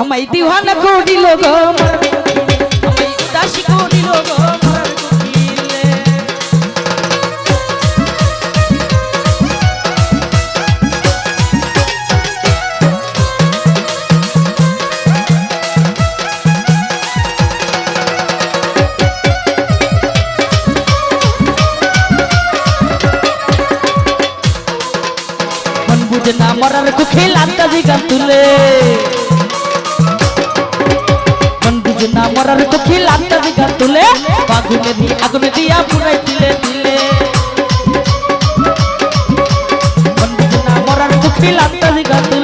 আমায় দিওয়ানা করিল গো আমায় উদাসী করিল গো মরার কুখে লান্তা দিগা তুলে। মরার কুখে লান্তা দিগা তুলে বাগুনে দি আগুনে দিয়া পুরাই দিলে দিলে। মরার কুখে লান্তা দিগা তুলে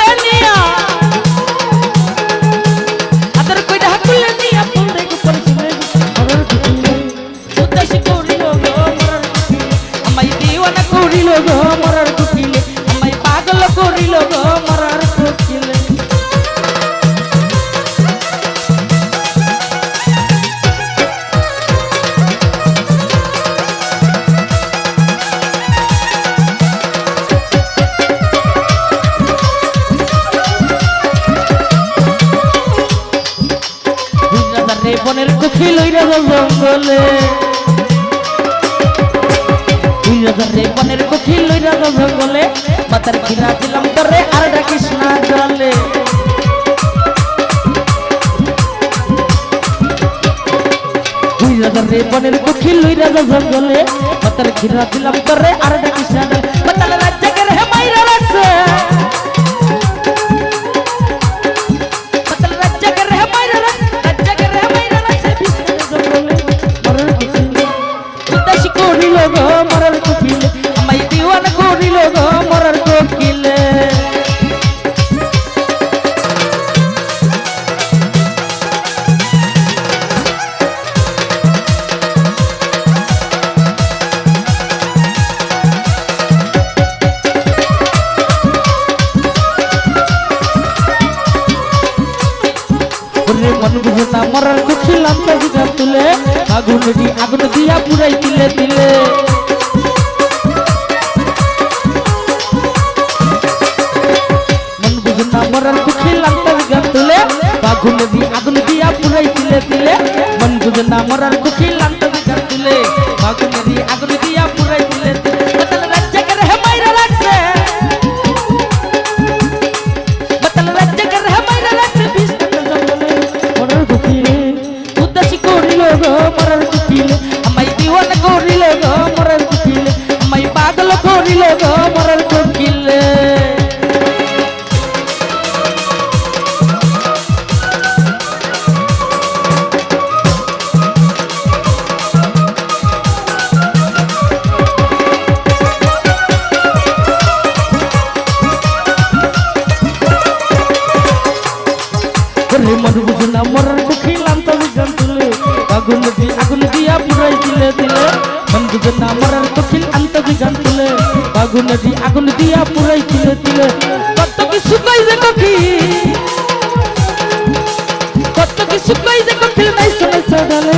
দিওয়ানা করিল গো, মরার কুকিলে আমায় পাগল করিল গো, মরার কুকিলে বনের কুকি লইরা জঙ্গলে। রে বনের কুকি লইরা জঙ্গলে। মাতার খিরা দিলাম তরে আর ডাকিস না জলে। রে বনের কুকি লইরা জঙ্গলে। মাতার খিরা দিলাম তরে আর ডাকিস না ওরে মন বুঝে না মরার তাজি গান তুলে আগুন দি আগুন দিয়া পুরাই দিলে দিলে। মন বুঝে না মরার তাজি গান তুলে আগুন দি আগুন দিয়া পুরাই দিলে দিলে। মন বুঝে মরার করিল গো মরার কুকিলে। আমায় পাগল করিল গো মরার কুকিলে। মন বুঝনা মরার কুখিলাম তবে গান আগুন দি আগুন দিয়া পুরাই দিলে দিলে। মন বুঝনা মরার কঠিন আন্তবি গান তুলে আগুন দি আগুন দিয়া পুরাই তুলে তুলে। কত কিছু কই যে কফি কত কিছু কই যে কফি নাই শুনে সদালে